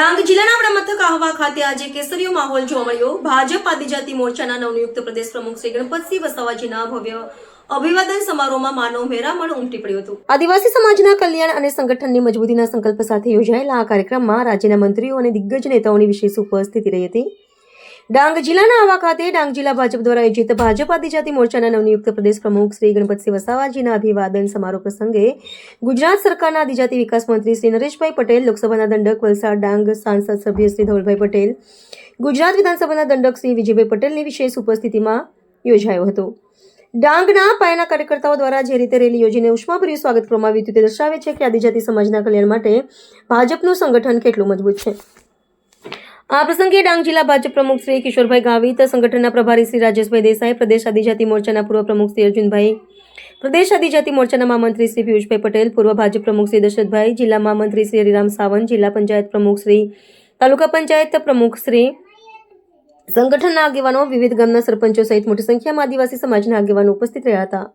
ડાંગ જિલ્લાના વડા મથક આહવા ખાતે આજે કેસરીયો માહોલ જોવા મળ્યો. ભાજપ આદિજાતિ મોરચાના નવનિયુક્ત પ્રદેશ પ્રમુખ શ્રી ગણપતસિંહ વસાવાજીના ભવ્ય અભિવાદન સમારોહમાં માનવ મેરામણ ઉમટી પડ્યું હતું. આદિવાસી સમાજના કલ્યાણ અને સંગઠનની મજબૂતીના સંકલ્પ સાથે યોજાયેલા આ કાર્યક્રમમાં રાજ્યના મંત્રીઓ અને દિગ્ગજ નેતાઓની વિશેષ ઉપસ્થિતિ રહી હતી. ડાંગ જિલ્લાના આવા ખાતે ડાંગ જિલ્લા ભાજપ દ્વારા આયોજિત ભાજપ આદિજાતિ મોરચાના નવનિયુક્ત પ્રદેશ પ્રમુખ શ્રી ગણપતસિંહ વસાવાજીના અભિવાદન સમારોહ પ્રસંગે ગુજરાત સરકારના આદિજાતિ વિકાસ મંત્રી શ્રી નરેશભાઈ પટેલ, લોકસભાના દંડક વલસાડ ડાંગ સાંસદ સભ્ય શ્રી ધવલભાઈ પટેલ, ગુજરાત વિધાનસભાના દંડક શ્રી વિજયભાઈ પટેલની વિશેષ ઉપસ્થિતિમાં યોજાયો હતો. ડાંગના પાયાના કાર્યકર્તાઓ દ્વારા જે રીતે રેલી યોજીને ઉષ્માભર્યું સ્વાગત કરવામાં આવ્યું તે દર્શાવે છે કે આદિજાતિ સમાજના કલ્યાણ માટે ભાજપનું સંગઠન કેટલું મજબૂત છે. આ પ્રસંગે ડાંગ જિલ્લા ભાજપ પ્રમુખ શ્રી કિશોરભાઈ ગાવિત, સંગઠનના પ્રભારી શ્રી રાજેશભાઈ દેસાઈ, પ્રદેશ આદિજાતિ મોરચાના પૂર્વ પ્રમુખ શ્રી અર્જુનભાઈ, પ્રદેશ આદિજાતિ મોરચાના મહામંત્રી શ્રી પિયુષભાઈ પટેલ, પૂર્વ ભાજપ પ્રમુખ શ્રી દશરથભાઈ, જિલ્લા મહામંત્રી શ્રી હરિરામ સાવંત, જિલ્લા પંચાયત પ્રમુખ શ્રી, તાલુકા પંચાયત પ્રમુખ શ્રી, સંગઠનના આગેવાનો, વિવિધ ગામના સરપંચો સહિત મોટી સંખ્યામાં આદિવાસી સમાજના આગેવાનો ઉપસ્થિત રહ્યા હતા.